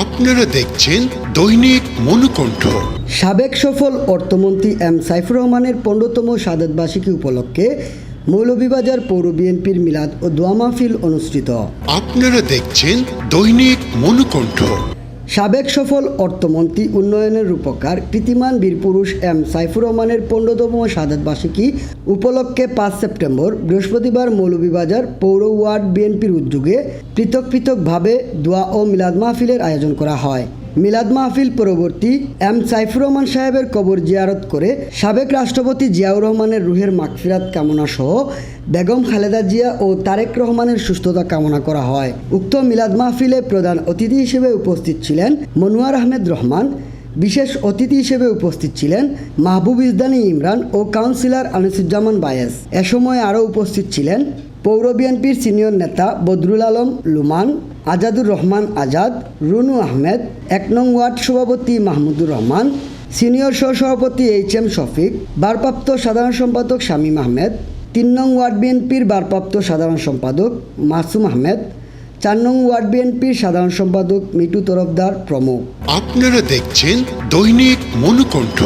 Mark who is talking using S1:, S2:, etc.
S1: আপনারা দেখছেন দৈনিক মনুকণ্ঠ।
S2: সাবেক সফল অর্থমন্ত্রী এম সাইফুর রহমানের পনেরোতম সাদত বার্ষিকী উপলক্ষে মৌলভীবাজার পৌর বিএনপির মিলাদ ও দোয়া মাহফিল অনুষ্ঠিত।
S1: আপনারা দেখছেন দৈনিক মনুকণ্ঠ।
S2: সাবেক সফল অর্থমন্ত্রী, উন্নয়নের রূপকার, কৃতিমান বীরপুরুষ এম সাইফুর রহমানের পনেরোতম সাদাত বার্ষিকী উপলক্ষে পাঁচ সেপ্টেম্বর বৃহস্পতিবার মৌলভীবাজার পৌর ওয়ার্ড বিএনপির উদ্যোগে পৃথক পৃথকভাবে দোয়া ও মিলাদ মাহফিলের আয়োজন করা হয়। মিলাদ মাহফিল পরবর্তী এম সাইফুর রহমান সাহেবের কবর জিয়ারত করে সাবেক রাষ্ট্রপতি জিয়াউর রহমানের রুহের মাগফিরাত কামনা সহ বেগম খালেদা জিয়া ও তারেক রহমানের সুস্থতা কামনা করা হয়। উক্ত মিলাদ মাহফিলে প্রধান অতিথি হিসেবে উপস্থিত ছিলেন মনোয়ার আহমেদ রহমান বিশেষ অতিথি হিসেবে উপস্থিত ছিলেন মাহবুব ইসদানি ইমরান ও কাউন্সিলর আনিসুজ্জামান বায়েস এ সময় আরও উপস্থিত ছিলেন পৌর বিএনপির সিনিয়র নেতা বদরুল আলম লুমান, আজাদুর রহমান আজাদ, রুনু আহমেদ, এক নং ওয়ার্ড সভাপতি মাহমুদুর রহমান, সিনিয়র সহসভাপতি এইচ এম শফিক, ভারপ্রাপ্ত সাধারণ সম্পাদক শামীম আহমেদ, তিন নং ওয়ার্ড বিএনপির ভারপ্রাপ্ত সাধারণ সম্পাদক মাসুম আহমেদ চার নং ওয়ার্ড বিএনপির সাধারণ সম্পাদক মিটু তরফদার প্রমুখ।
S1: আপনারা দেখছেন দৈনিক মনুকণ্ঠ।